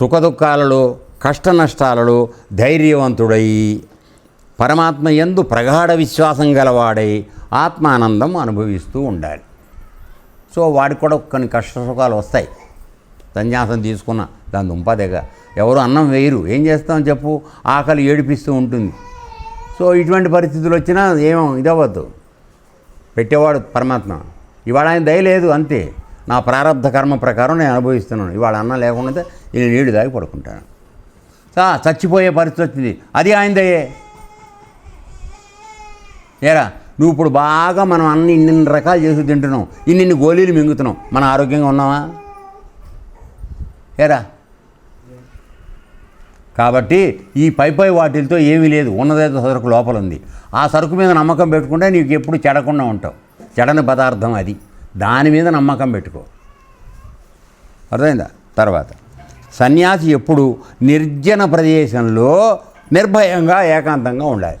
సుఖదుఖాలలో కష్ట నష్టాలలో ధైర్యవంతుడై పరమాత్మ ఎందు ప్రగాఢ విశ్వాసం గలవాడై ఆత్మానందం అనుభవిస్తూ ఉండాలి. సో వాడికి కూడా కొన్ని కష్ట సుఖాలు వస్తాయి. సన్యాసం తీసుకున్న దాని దుంపదెగ. ఎవరు అన్నం వేయరు. ఏం చేస్తాం చెప్పు? ఆకలి ఏడిపిస్తూ ఉంటుంది. సో ఇటువంటి పరిస్థితులు వచ్చినా ఏమో ఇదవ్వద్దు. పెట్టేవాడు పరమాత్మ. ఇవాళ ఆయన దయలేదు అంతే. నా ప్రారంధ కర్మ ప్రకారం నేను అనుభవిస్తున్నాను. ఇవాళ అన్నం లేకుండా నేను నీళ్ళు దాగి పడుకుంటాను. చచ్చిపోయే పరిస్థితి వచ్చింది. అది ఆయన దయే. ఏరా నువ్వు ఇప్పుడు బాగా మనం అన్ని ఇన్ని రకాలు చేసి తింటున్నాం ఇన్ని గోళీలు మింగుతున్నాం మన ఆరోగ్యంగా ఉన్నావా? ఏరా? కాబట్టి ఈ పై పై వాటిలతో ఏమీ లేదు. ఉన్నదైతే సరుకు లోపల ఉంది. ఆ సరుకు మీద నమ్మకం పెట్టుకుంటే నీకు ఎప్పుడు చెడకుండా ఉంటావు. చెడని పదార్థం అది. దాని మీద నమ్మకం పెట్టుకో. అర్థమైందా? తర్వాత సన్యాసి ఎప్పుడు నిర్జన ప్రదేశంలో నిర్భయంగా ఏకాంతంగా ఉండాలి.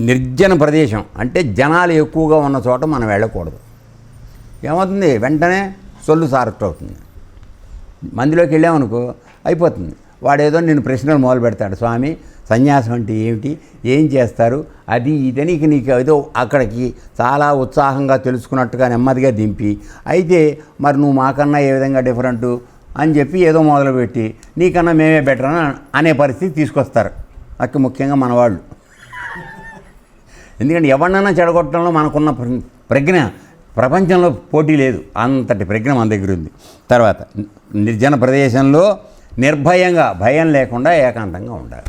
నిర్జన ప్రదేశం అంటే జనాలు ఎక్కువగా ఉన్న చోట మనం వెళ్ళకూడదు. ఏమవుతుంది? వెంటనే సొల్లు సారట్ అవుతుంది. మందిలోకి వెళ్ళామనుకో అయిపోతుంది. వాడేదో నేను ప్రశ్నలు మొదలు పెడతాడు స్వామి సన్యాసం అంటే ఏమిటి? ఏం చేస్తారు? అది ఇదని నీకు ఏదో అక్కడికి చాలా ఉత్సాహంగా తెలుసుకున్నట్టుగా నెమ్మదిగా దింపి అయితే మరి నువ్వు మాకన్నా ఏ విధంగా డిఫరెంటు అని చెప్పి ఏదో మొదలుపెట్టి నీకన్నా మేమే బెటర్ అని అనే పరిస్థితి తీసుకొస్తారు. అక్కడ ముఖ్యంగా మన వాళ్ళు ఎందుకంటే ఎవరినైనా చెడగొట్టడంలో మనకున్న ప్ర- ప్రజ్ఞ ప్రపంచంలో పోటీ లేదు. అంతటి ప్రజ్ఞ మన దగ్గర ఉంది. తర్వాత నిర్జన ప్రదేశంలో నిర్భయంగా భయం లేకుండా ఏకాంతంగా ఉండాలి.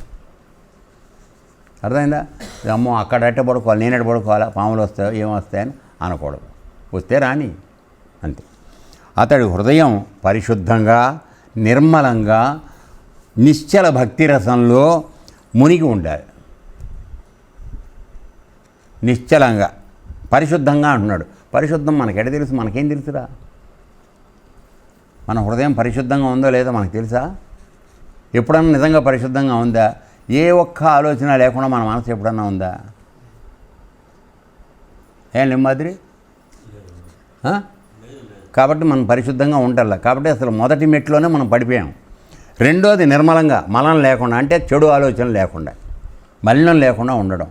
అర్థమైందా? అమ్మో అక్కడ అట్ట పడుకోవాలి నేను ఎట్ట పడుకోవాలా? పాములు వస్తాయో ఏం వస్తాయని అనకూడదు. వస్తే రాని అంతే. అతడి హృదయం పరిశుద్ధంగా నిర్మలంగా నిశ్చల భక్తి రసంలో మునిగి ఉండాలి. నిశ్చలంగా పరిశుద్ధంగా అంటున్నాడు. పరిశుద్ధం మనకెడ తెలుసు? మనకేం తెలుసురా? మన హృదయం పరిశుద్ధంగా ఉందో లేదో మనకు తెలుసా? ఎప్పుడన్నా నిజంగా పరిశుద్ధంగా ఉందా? ఏ ఒక్క ఆలోచన లేకుండా మన మనసు ఎప్పుడన్నా ఉందా? ఏం నిమ్మాదిరి కాబట్టి మనం పరిశుద్ధంగా ఉండాలి. కాబట్టి అసలు మొదటి మెట్లోనే మనం పడిపోయాం. రెండోది నిర్మలంగా మలం లేకుండా అంటే చెడు ఆలోచన లేకుండా మలినం లేకుండా ఉండడం.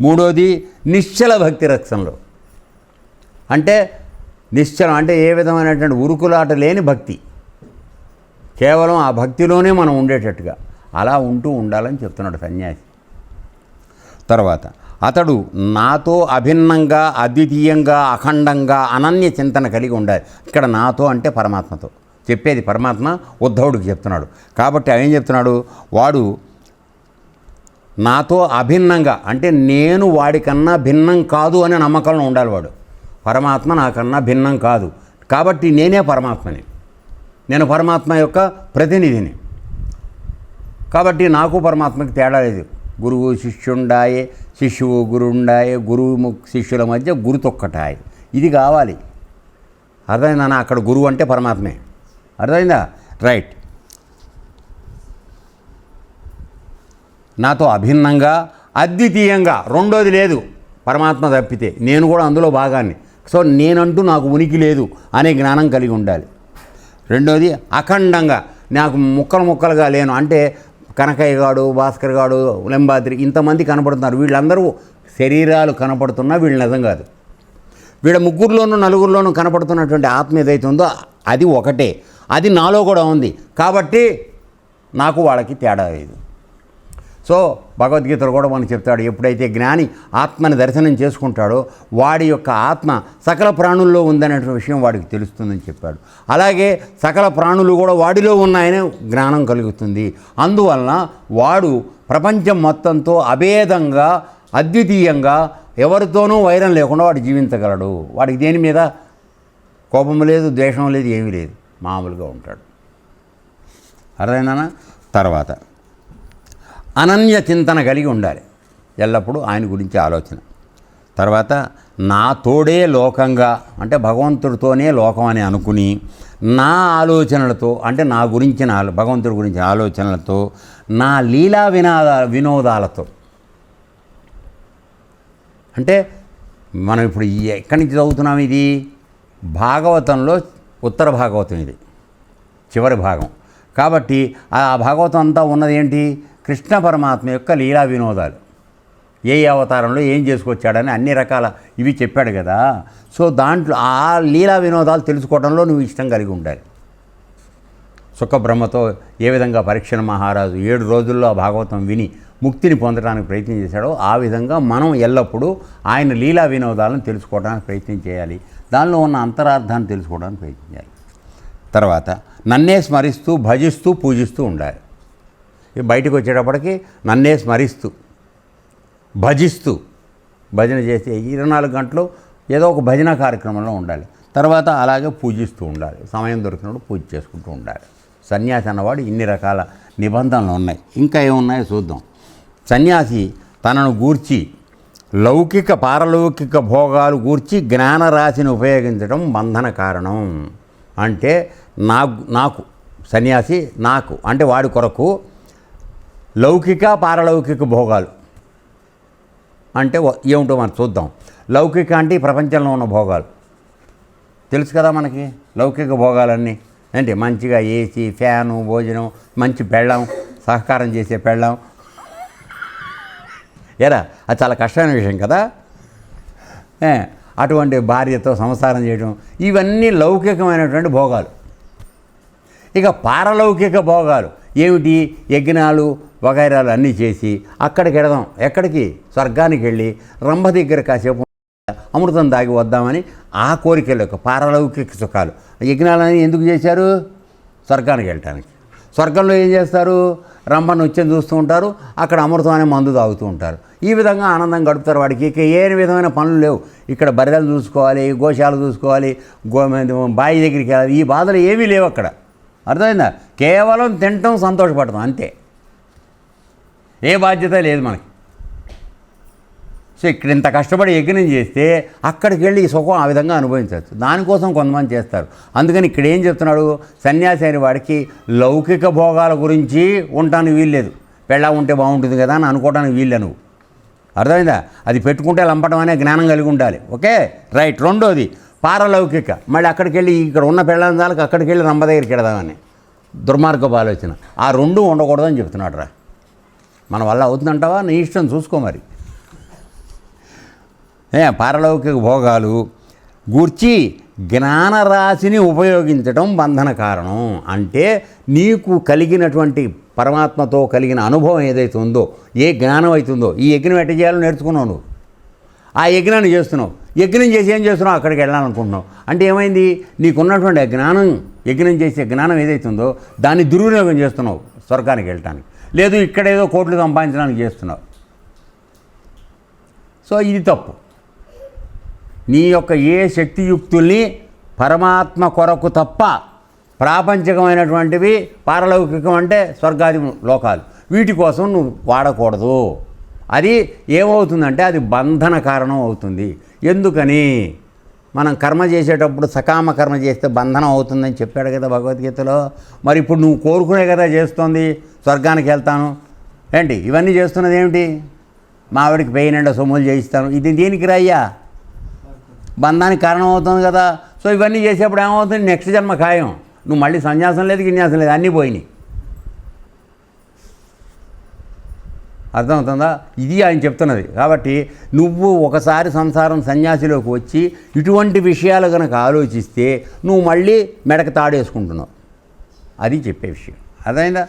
మూడోది నిశ్చల భక్తి రక్షణలో. అంటే నిశ్చలం అంటే ఏ విధమైనటువంటి ఉరుకులాట లేని భక్తి. కేవలం ఆ భక్తిలోనే మనం ఉండేటట్టుగా. అలా ఉంటూ ఉండాలని చెప్తున్నాడు సన్యాసి. తర్వాత అతడు నాతో అభిన్నంగా అద్వితీయంగా అఖండంగా అనన్య చింతన కలిగి ఉండాలి. ఇక్కడ నాతో అంటే పరమాత్మతో. చెప్పేది పరమాత్మ ఉద్ధవుడికి చెప్తున్నాడు. కాబట్టి ఆయన చెప్తున్నాడు? వాడు నాతో అభిన్నంగా అంటే నేను వాడికన్నా భిన్నం కాదు అనే నమ్మకంలో ఉండాలి వాడు. పరమాత్మ నాకన్నా భిన్నం కాదు. కాబట్టి నేనే పరమాత్మని. నేను పరమాత్మ యొక్క ప్రతినిధిని. కాబట్టి నాకు పరమాత్మకి తేడా లేదు. గురువు శిష్యుండాయే శిష్యువు గురువుండాయే గురువు శిష్యుల మధ్య గురుతొక్కటాయి ఇది కావాలి. అర్థమైందా అక్కడ గురువు అంటే పరమాత్మే. అర్థమైందా? రైట్. నాతో అభిన్నంగా అద్వితీయంగా రెండోది లేదు. పరమాత్మ తప్పితే. నేను కూడా అందులో భాగాన్ని. సో నేనంటూ నాకు ఉనికి లేదు అనే జ్ఞానం కలిగి ఉండాలి. రెండోది అఖండంగా. నాకు ముక్కలు ముక్కలుగా లేను. అంటే కనకయ్య గాడు భాస్కర్ గాడు లెంబాద్రి ఇంతమంది కనపడుతున్నారు. వీళ్ళందరూ శరీరాలు కనపడుతున్నా వీళ్ళు నిజం కాదు. వీళ్ళ ముగ్గురులోనూ నలుగురిలోనూ కనపడుతున్నటువంటి ఆత్మ ఏదైతే ఉందో అది ఒకటే. అది నాలో కూడా ఉంది. కాబట్టి నాకు వాళ్ళకి తేడా లేదు. సో భగవద్గీతలో కూడా మనం చెప్తాడు ఎప్పుడైతే జ్ఞాని ఆత్మని దర్శనం చేసుకుంటాడో వాడి యొక్క ఆత్మ సకల ప్రాణుల్లో ఉందనే విషయం వాడికి తెలుస్తుందని చెప్పాడు. అలాగే సకల ప్రాణులు కూడా వాడిలో ఉన్నాయనే జ్ఞానం కలుగుతుంది. అందువలన వాడు ప్రపంచం మొత్తంతో అభేదంగా అద్వితీయంగా ఎవరితోనూ వైరం లేకుండా వాడు జీవించగలడు. వాడికి దేని మీద కోపం లేదు ద్వేషం లేదు ఏమీ లేదు. మామూలుగా ఉంటాడు. అర్థమైందనా తర్వాత. అనన్య చింతన కలిగి ఉండాలి. ఎల్లప్పుడూ ఆయన గురించి ఆలోచన. తర్వాత నా తోడే లోకంగా అంటే భగవంతుడితోనే లోకం అని అనుకుని నా ఆలోచనలతో అంటే నా గురించిన నా భగవంతుడి గురించిన ఆలోచనలతో నా లీలా వినాద వినోదాలతో. అంటే మనం ఇప్పుడు ఎక్కడి నుంచి చదువుతున్నాం ఇది? భాగవతంలో ఉత్తర భాగవతం ఇది. చివరి భాగం. కాబట్టి ఆ భాగవతం అంతా ఉన్నది ఏంటి? కృష్ణ పరమాత్మ యొక్క లీలా వినోదాలు. ఏ అవతారంలో ఏం చేసుకొచ్చాడని అన్ని రకాల ఇవి చెప్పాడు కదా. సో దాంట్లో ఆ లీలా వినోదాలు తెలుసుకోవడంలో నువ్వు ఇష్టం కలిగి ఉండాలి. సుఖబ్రహ్మతో ఏ విధంగా పరీక్షణ మహారాజు ఏడు రోజుల్లో ఆ భాగవతం విని ముక్తిని పొందడానికి ప్రయత్నం చేశాడో ఆ విధంగా మనం ఎల్లప్పుడూ ఆయన లీలా వినోదాలను తెలుసుకోవడానికి ప్రయత్నం చేయాలి. దానిలో ఉన్న అంతరార్థాన్ని తెలుసుకోవడానికి ప్రయత్నించాలి తర్వాత నన్నే స్మరిస్తూ భజిస్తూ పూజిస్తూ ఉండాలి. బయటకు వచ్చేటప్పటికి నన్నే స్మరిస్తూ భజిస్తూ భజన చేసి ఇరవై నాలుగు గంటలు ఏదో ఒక భజన కార్యక్రమంలో ఉండాలి. తర్వాత అలాగే పూజిస్తూ ఉండాలి. సమయం దొరికినప్పుడు పూజ చేసుకుంటూ ఉండాలి. సన్యాసి అన్నవాడు ఇన్ని రకాల నిబంధనలు ఉన్నాయి. ఇంకా ఏమున్నాయో చూద్దాం. సన్యాసి తనను గూర్చి లౌకిక పారలౌకిక భోగాలు గూర్చి జ్ఞానరాశిని ఉపయోగించడం బంధన కారణం. అంటే నాకు నాకు సన్యాసి నాకు అంటే వాడి కొరకు లౌకిక పారలౌకిక భోగాలు. అంటే ఏముంటో ఏమిటో మనం చూద్దాం. లౌకిక అంటే ఈ ప్రపంచంలో ఉన్న భోగాలు. తెలుసు కదా మనకి లౌకిక భోగాలన్నీ? ఏంటి? మంచిగా ఏసీ ఫ్యాను భోజనం మంచి పెళ్ళం సహకారం చేసే పెళ్ళం ఏరా? అది చాలా కష్టమైన విషయం కదా? అటువంటి భార్యతో సంసారం చేయడం ఇవన్నీ లౌకికమైనటువంటి భోగాలు. ఇక పారలౌకిక భోగాలు. ఏమిటి? యజ్ఞాలు వగైరాలు అన్నీ చేసి అక్కడికి వెడదాం ఎక్కడికి? స్వర్గానికి వెళ్ళి రంభ దగ్గర కాసేపు అమృతం దాగి వద్దామని ఆ కోరికలు యొక్క పారలౌకిక సుఖాలు. యజ్ఞాలని ఎందుకు చేశారు? స్వర్గానికి వెళ్ళటానికి. స్వర్గంలో ఏం చేస్తారు? రంభ నృత్యం చూస్తూ ఉంటారు. అక్కడ అమృతం అనే మందు తాగుతూ ఉంటారు. ఈ విధంగా ఆనందం గడుపుతారు వాడికి. ఇక ఏ విధమైన పనులు లేవు. ఇక్కడ బర్రెలు చూసుకోవాలి గోశాలు చూసుకోవాలి గో బాయి దగ్గరికి వెళ్ళాలి. ఈ బాధలు ఏమీ లేవు అక్కడ. అర్థమైందా? కేవలం తినటం సంతోషపడటం అంతే. ఏ బాధ్యత లేదు మనకి. సో ఇక్కడ ఇంత కష్టపడి యజ్ఞం చేస్తే అక్కడికి వెళ్ళి ఈ సుఖం ఆ విధంగా అనుభవించవచ్చు. దానికోసం కొంతమంది చేస్తారు. అందుకని ఇక్కడ ఏం చెప్తున్నాడు? సన్యాసి అయిన వాడికి లౌకిక భోగాల గురించి ఉండటానికి వీల్లేదు పెళ్ళా ఉంటే బాగుంటుంది కదా అని అనుకోవడానికి వీల్లే నువ్వు అర్థమైందా? అది పెట్టుకుంటే లంపటం అనే జ్ఞానం కలిగి ఉండాలి. ఓకే? రైట్. రెండోది పారలౌకిక. మళ్ళీ అక్కడికి వెళ్ళి ఇక్కడ ఉన్న పెళ్ళాం అక్కడికి వెళ్ళి రంభ దగ్గరికి వెళదామని. దుర్మార్గపు ఆలోచన. ఆ రెండు ఉండకూడదని చెప్తున్నాడు రా మన వల్ల అవుతుందంటావా? నీ ఇష్టం చూసుకో మరి. ఏ పారలౌకిక భోగాలు. గూర్చి జ్ఞానరాశిని ఉపయోగించడం బంధన కారణం. అంటే నీకు కలిగినటువంటి పరమాత్మతో కలిగిన అనుభవం ఏదైతే ఉందో ఏ జ్ఞానం అవుతుందో ఈ యజ్ఞం ఎట్ట చేయాలో నేర్చుకున్నావు నువ్వు? ఆ యజ్ఞాన్ని చేస్తున్నావు. యజ్ఞం చేసి ఏం చేస్తున్నావు? అక్కడికి వెళ్ళాలనుకుంటున్నావు. అంటే ఏమైంది? నీకున్నటువంటి ఆ జ్ఞానం యజ్ఞం చేసే జ్ఞానం ఏదైతే ఉందో దాన్ని దుర్వినియోగం చేస్తున్నావు స్వర్గానికి వెళ్ళటానికి. లేదు ఇక్కడ ఏదో కోట్లు సంపాదించడానికి చేస్తున్నావు. సో ఇది తప్పు. నీ యొక్క ఏ శక్తియుక్తుల్ని పరమాత్మ కొరకు తప్ప ప్రాపంచికమైనటువంటివి పారలౌకికం అంటే స్వర్గాది లోకాలు. వీటి కోసం నువ్వు వాడకూడదు. అది ఏమవుతుందంటే అది బంధన కారణం అవుతుంది. ఎందుకని? మనం కర్మ చేసేటప్పుడు సకామ కర్మ చేస్తే బంధనం అవుతుందని చెప్పాడు కదా భగవద్గీతలో. మరి ఇప్పుడు నువ్వు కోరుకునే కదా చేస్తోంది స్వర్గానికి వెళ్తాను. ఏంటి? ఇవన్నీ చేస్తున్నది ఏమిటి? మావిడికి పెయిన్ అండ్ సొమ్ములు చేయిస్తాను. ఇది దేనికి రాయ్యా? బంధానికి కారణం అవుతుంది కదా. సో ఇవన్నీ చేసేప్పుడు ఏమవుతుంది? నెక్స్ట్ జన్మ ఖాయం. నువ్వు మళ్ళీ సన్యాసం లేదు విన్యాసం లేదు అన్నీ పోయినాయి. అర్థమవుతుందా? ఇది ఆయన చెప్తున్నది. కాబట్టి నువ్వు ఒకసారి సంసారం సన్యాసిలోకి వచ్చి ఇటువంటి విషయాలు కనుక ఆలోచిస్తే నువ్వు మళ్ళీ మెడకు తాడేసుకుంటున్నావు. అది చెప్పే విషయం. అర్థమైందా?